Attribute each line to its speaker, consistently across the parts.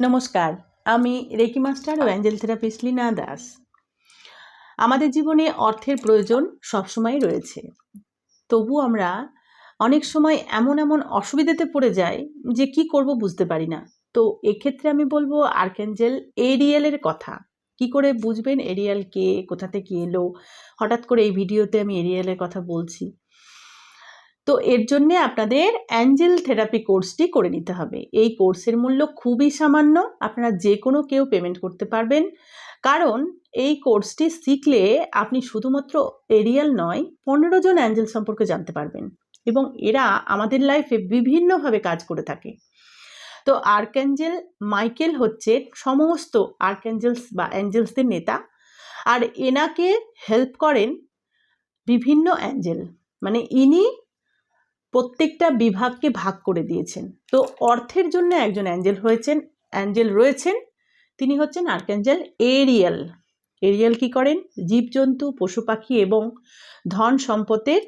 Speaker 1: নমস্কার, আমি reiki master ও অ্যাঞ্জেল থেরাপিস্ট লীনা দাস। আমাদের জীবনে অর্থের প্রয়োজন সবসময় রয়েছে। তবু আমরা অনেক সময় এমন এমন অসুবিধাতে পড়ে যাই যে কি করব বুঝতে পারি না। তো এক্ষেত্রে আমি বলব আর্কেঞ্জেল এরিয়ালের কথা। কি করে বুঝবেন এরিয়াল কে, কোথা থেকে এলো? হঠাৎ করে এই ভিডিওতে আমি এরিয়ালের কথা বলছি। তো এর জন্যে আপনাদের অ্যাঞ্জেল থেরাপি কোর্সটি করে নিতে হবে। এই কোর্সের মূল্য খুবই সামান্য, আপনারা যে কোনো কেউ পেমেন্ট করতে পারবেন। কারণ এই কোর্সটি শিখলে আপনি শুধুমাত্র এরিয়াল নয়, পনেরো জন অ্যাঞ্জেল সম্পর্কে জানতে পারবেন এবং এরা আমাদের লাইফে বিভিন্নভাবে কাজ করে থাকে। তো আর্ক্যাঞ্জেল মাইকেল হচ্ছে সমস্ত আর্ক্যাঞ্জেলস বা অ্যাঞ্জেলসদের নেতা আর এনাকে হেল্প করেন বিভিন্ন অ্যাঞ্জেল। মানে ইনি প্রত্যেকটা বিভাগকে ভাগ করে দিয়েছেন। তো অর্থের জন্য একজন অ্যাঞ্জেল হয়েছেন, অ্যাঞ্জেল রয়েছেন, তিনি হচ্ছেন আর্ক্যাঞ্জেল এরিয়াল। এরিয়াল কি করেন? জীবজন্তু, পশু পাখি এবং ধন সম্পদের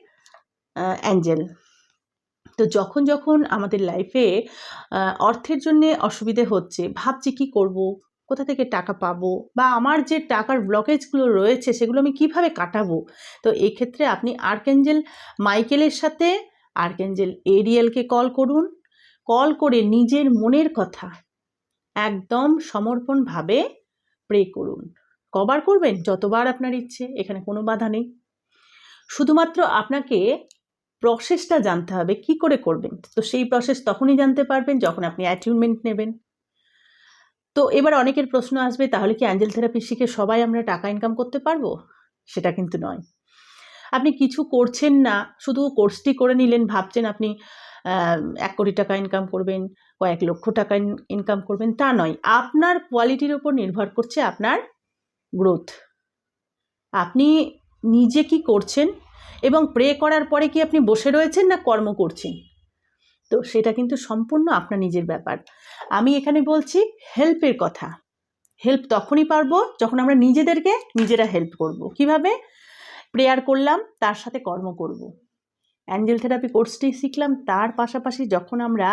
Speaker 1: অ্যাঞ্জেল। তো যখন যখন আমাদের লাইফে অর্থের জন্য অসুবিধে হচ্ছে, ভাবছি কি করব, কোথা থেকে টাকা পাবো বা আমার যে টাকার ব্লকেজগুলো রয়েছে, সেগুলো আমি কীভাবে কাটাবো? তো এক্ষেত্রে ক্ষেত্রে আপনি আর্কেঞ্জেল মাইকেলের সাথে আর্কেঞ্জেল এরিয়েলকে কল করুন। কল করে নিজের মনের কথা একদম সমর্পণভাবে প্রে করুন। কবার করবেন যতবার আপনার ইচ্ছে, এখানে কোনো বাধা নেই। শুধুমাত্র আপনাকে প্রসেসটা জানতে হবে, কি করে করবেন? তো সেই প্রসেস তখনই জানতে পারবেন যখন আপনি অ্যাটিউনমেন্ট নেবেন। তো এবার অনেকের প্রশ্ন আসবে, তাহলে কি অ্যাঞ্জেল থেরাপি শিখে সবাই আমরা টাকা ইনকাম করতে পারব? সেটা কিন্তু নয়। আপনি কিছু করছেন না, শুধু কোর্সটি করে নিলেন, ভাবছেন আপনি এক কোটি টাকা ইনকাম করবেন, কয়েক লক্ষ টাকা ইনকাম করবেন, তা নয়। আপনার কোয়ালিটির ওপর নির্ভর করছে আপনার গ্রোথ আপনি নিজে কি করছেন এবং প্রে করার পরে কি আপনি বসে রয়েছেন না কর্ম করছেন? তো সেটা কিন্তু সম্পূর্ণ আপনার নিজের ব্যাপার। আমি এখানে বলছি হেল্পের কথা। হেল্প তখনই পারব যখন আমরা নিজেদেরকে নিজেরা হেল্প করব। কীভাবে? প্রেয়ার করলাম, তার সাথে কর্ম করব। অ্যাঞ্জেল থেরাপি কোর্সটি শিখলাম, তার পাশাপাশি যখন আমরা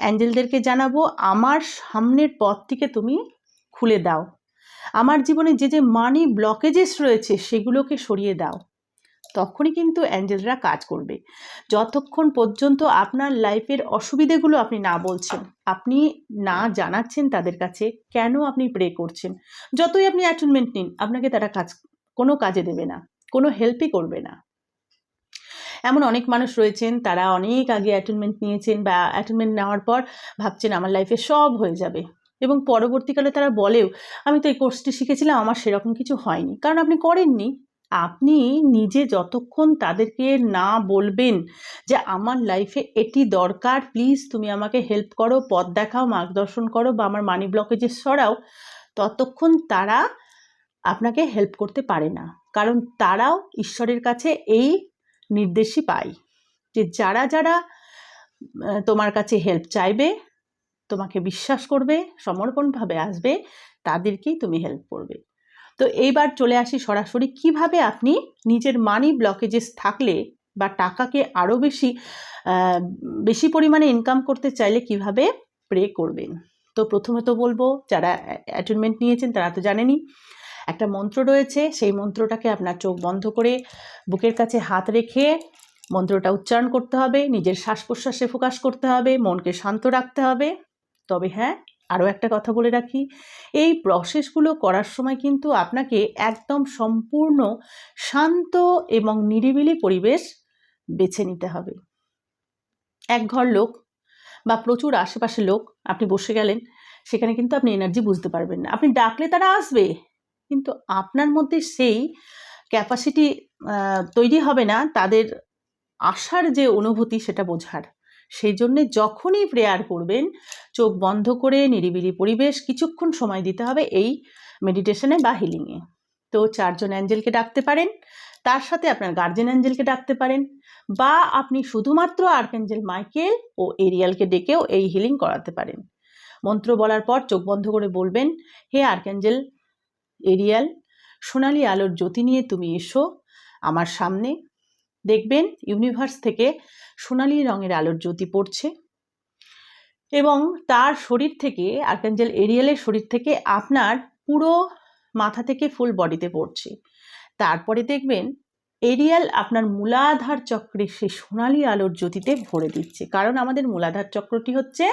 Speaker 1: অ্যাঞ্জেলদেরকে জানাব, আমার সামনের পথটিকে তুমি খুলে দাও। আমার জীবনে যে যে মানি ব্লকেজেস রয়েছে, সেগুলোকে সরিয়ে দাও। তখনই কিন্তু অ্যাঞ্জেলরা কাজ করবে। যতক্ষণ পর্যন্ত আপনার লাইফের অসুবিধেগুলো আপনি না বলছেন, আপনি না জানাচ্ছেন তাদের কাছে, কেন আপনি প্রে করছেন? যতই আপনি অ্যাটেনমেন্ট নিন, আপনাকে তারা কাজ কোনো কাজে দেবে না, কোনো হেল্পই করবে না। এমন অনেক মানুষ রয়েছেন, তারা অনেক আগে অ্যাটেনমেন্ট নিয়েছেন বা অ্যাটেনমেন্ট নেওয়ার পর ভাবছেন আমার লাইফে সব হয়ে যাবে। এবং পরবর্তীকালে তারা বলেও, আমি তো এই কোর্সটি শিখেছিলাম, আমার সেরকম কিছু হয়নি। কারণ আপনি করেননি। আপনি নিজে যতক্ষণ তাদেরকে না বলবেন যে, আমার লাইফে এটি দরকার প্লিজ তুমি আমাকে হেল্প করো, পথ দেখাও, মার্গদর্শন করো বা আমার মানি ব্লকেজে সরাও, ততক্ষণ তারা আপনাকে হেল্প করতে পারে না। কারণ তারাও ঈশ্বরের কাছে এই নির্দেশই পায় যে যারা যারা তোমার কাছে হেল্প চাইবে, তোমাকে বিশ্বাস করবে, সমর্পণভাবে আসবে, তাদেরকেই তুমি হেল্প করবে। তো এইবার চলে আসি সরাসরি, কীভাবে আপনি নিজের মানি ব্লকেজেস থাকলে বা টাকাকে আরও বেশি বেশি পরিমাণে ইনকাম করতে চাইলে কীভাবে প্রে করবেন? তো প্রথমে তো বলব, যারা অ্যাটেনমেন্ট নিয়েছেন তারা তো জানেনই একটা মন্ত্র রয়েছে, সেই মন্ত্রটাকে আপনার চোখ বন্ধ করে বুকের কাছে হাত রেখে মন্ত্রটা উচ্চারণ করতে হবে, নিজের শ্বাস প্রশ্বাসে ফোকাস করতে হবে, মনকে শান্ত রাখতে হবে। তবে হ্যাঁ আরও একটা কথা বলে রাখি, এই প্রসেসগুলো করার সময় কিন্তু আপনাকে একদম সম্পূর্ণ শান্ত এবং নিরিবিলি পরিবেশ বেছে নিতে হবে। এক ঘর লোক বা প্রচুর আশেপাশে লোক, আপনি বসে গেলেন, সেখানে কিন্তু আপনি এনার্জি বুঝতে পারবেন না। আপনি ডাকলে তারা আসবে। কিন্তু আপনার মধ্যে সেই ক্যাপাসিটি তৈরি হবে না, তাদের আসার যে অনুভূতি সেটা বোঝার। সেই জন্যে যখনই প্রেয়ার করবেন, চোখ বন্ধ করে নিরিবিলি পরিবেশ কিছুক্ষণ সময় দিতে হবে এই মেডিটেশনে বা হিলিংয়ে তো চারজন অ্যাঞ্জেলকে ডাকতে পারেন, তার সাথে আপনার গার্জেন অ্যাঞ্জেলকে ডাকতে পারেন, বা আপনি শুধুমাত্র আর্কএঞ্জেল মাইকেল ও এরিয়ালকে ডেকেও এই হিলিং করাতে পারেন। মন্ত্র বলার পর চোখ বন্ধ করে বলবেন, হে আর্কএঞ্জেল এরিয়াল, সোনালি আলোর জ্যোতি নিয়ে তুমি এসো আমার সামনে। দেখবেন ইউনিভার্স থেকে সোনালি রঙের আলোর জ্যোতি পড়ছে এবং তার শরীর থেকে আর্কাঞ্জেল এরিয়ালের শরীর থেকে আপনার পুরো মাথা থেকে ফুল বডিতে পড়ছে। তারপরে দেখবেন এরিয়াল আপনার মূলাধার চক্রে সে সোনালি আলোর জ্যোতিতে ভরে দিচ্ছে। কারণ আমাদের মূলাধার চক্রটি হচ্ছে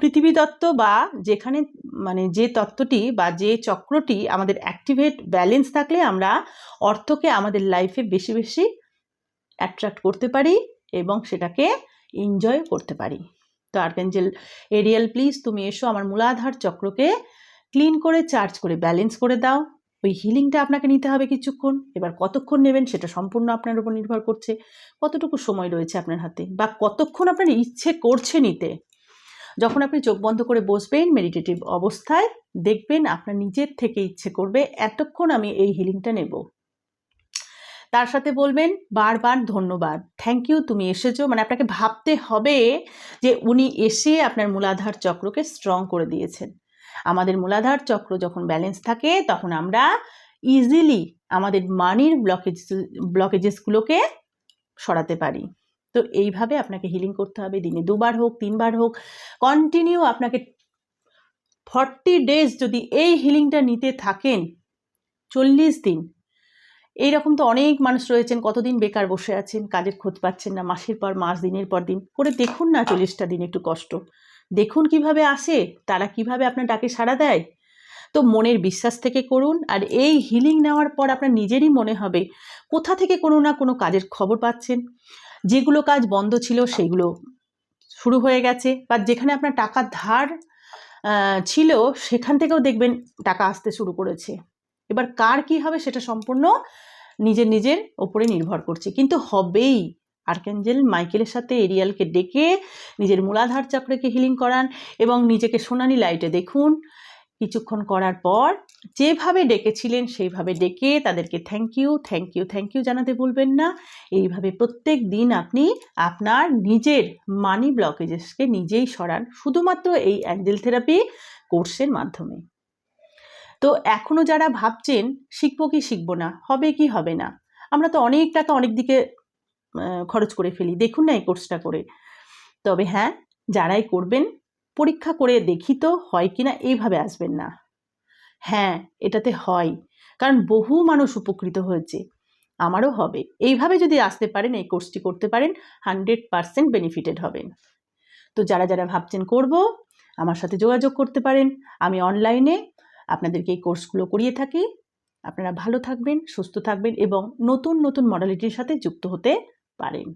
Speaker 1: পৃথিবী তত্ত্ব বা যেখানে মানে যে তত্ত্বটি বা যে চক্রটি আমাদের অ্যাক্টিভেট ব্যালেন্স থাকলে আমরা অর্থকে আমাদের লাইফে বেশি বেশি অ্যাট্রাক্ট করতে পারি এবং সেটাকে এনজয় করতে পারি। তো আর্কেঞ্জেল এরিয়াল প্লিজ তুমি এসো আমার মূলাধার চক্রকে ক্লিন করে চার্জ করে ব্যালেন্স করে দাও। ওই হিলিংটা আপনাকে নিতে হবে কিছুক্ষণ। এবার কতক্ষণ নেবেন সেটা সম্পূর্ণ আপনার উপর নির্ভর করছে। কতটুকু সময় রয়েছে আপনার হাতে বা কতক্ষণ আপনার ইচ্ছে করছে নিতে? যখন আপনি চোখ বন্ধ করে বসবেন মেডিটেটিভ অবস্থায় দেখবেন আপনার নিজের থেকে ইচ্ছে করবে, এতক্ষণ আমি এই হিলিংটা নেব। তার সাথে বলবেন, বারবার ধন্যবাদ। থ্যাংক ইউ তুমি এসেছ। মানে আপনাকে ভাবতে হবে যে উনি এসে আপনার মূলাধার চক্রকে স্ট্রং করে দিয়েছেন। আমাদের মূলাধার চক্র যখন ব্যালেন্স থাকে, তখন আমরা ইজিলি আমাদের মানির ব্লকেজ ব্লকেজেসগুলোকে সরাতে পারি। তো এইভাবে আপনাকে হিলিং করতে হবে। দিনে দুবার হোক, তিনবার হোক কন্টিনিউ আপনাকে ফর্টি ডেজ যদি এই হিলিংটা নিতে থাকেন, চল্লিশ দিন, এইরকম তো অনেক মানুষ রয়েছেন, কতদিন বেকার বসে আছেন, কাজের খোঁজ পাচ্ছেন না, মাসের পর মাস, দিনের পর দিন, করে দেখুন না চল্লিশটা দিন একটু কষ্ট। দেখুন কীভাবে আসে, তারা কীভাবে আপনার ডাকে সাড়া দেয়। তো মনের বিশ্বাস থেকে করুন, আর এই হিলিং নেওয়ার পর আপনার নিজেরই মনে হবে, কোথা থেকে কোনো না কোনো কাজের খবর পাচ্ছেন। যেগুলো কাজ বন্ধ ছিল সেগুলো শুরু হয়ে গেছে। বা যেখানে আপনার টাকা ধার ছিল, সেখান থেকেও দেখবেন টাকা আসতে শুরু করেছে। এবার কার কি হবে সেটা সম্পূর্ণ নিজের নিজের ওপরে নির্ভর করছে। কিন্তু হবেই। আর্কেঞ্জেল মাইকেলের সাথে এরিয়ালকে ডেকে নিজের মূলাধার চক্রকে হিলিং করান এবং নিজেকে সোনালি লাইটে দেখুন। কিছুক্ষণ করার পর যেভাবে ডেকেছিলেন, সেইভাবে ডেকে তাদেরকে thank you thank you thank you জানাতে ভুলবেন না। এইভাবে প্রত্যেক দিন আপনি আপনার নিজের মানি ব্লকেজেসকে নিজেই সরান, শুধুমাত্র এই অ্যাঞ্জেল থেরাপি কোর্সের মাধ্যমে। তো এখনও যারা ভাবছেন, শিখব কি শিখব না, হবে কি হবে না, আমরা তো অনেক টাকা অনেক দিকে খরচ করে ফেলি, দেখুন না এই কোর্সটা করে। তবে হ্যাঁ যারাই করবেন পরীক্ষা করে দেখি তো হয় কি না এইভাবে আসবেন না। হ্যাঁ এটাতে হয়, কারণ বহু মানুষ উপকৃত হয়েছে। আমারও হবে। এইভাবে যদি আসতে পারেন, এই কোর্সটি করতে পারেন, হান্ড্রেড পারসেন্ট বেনিফিটেড হবেন। তো যারা যারা ভাবছেন করব, আমার সাথে যোগাযোগ করতে পারেন। আমি অনলাইনে আপনাদেরকে এই কোর্সগুলো করিয়ে থাকি। আপনারা ভালো থাকবেন, সুস্থ থাকবেন এবং নতুন নতুন মডালিটির সাথে যুক্ত হতে পারেন।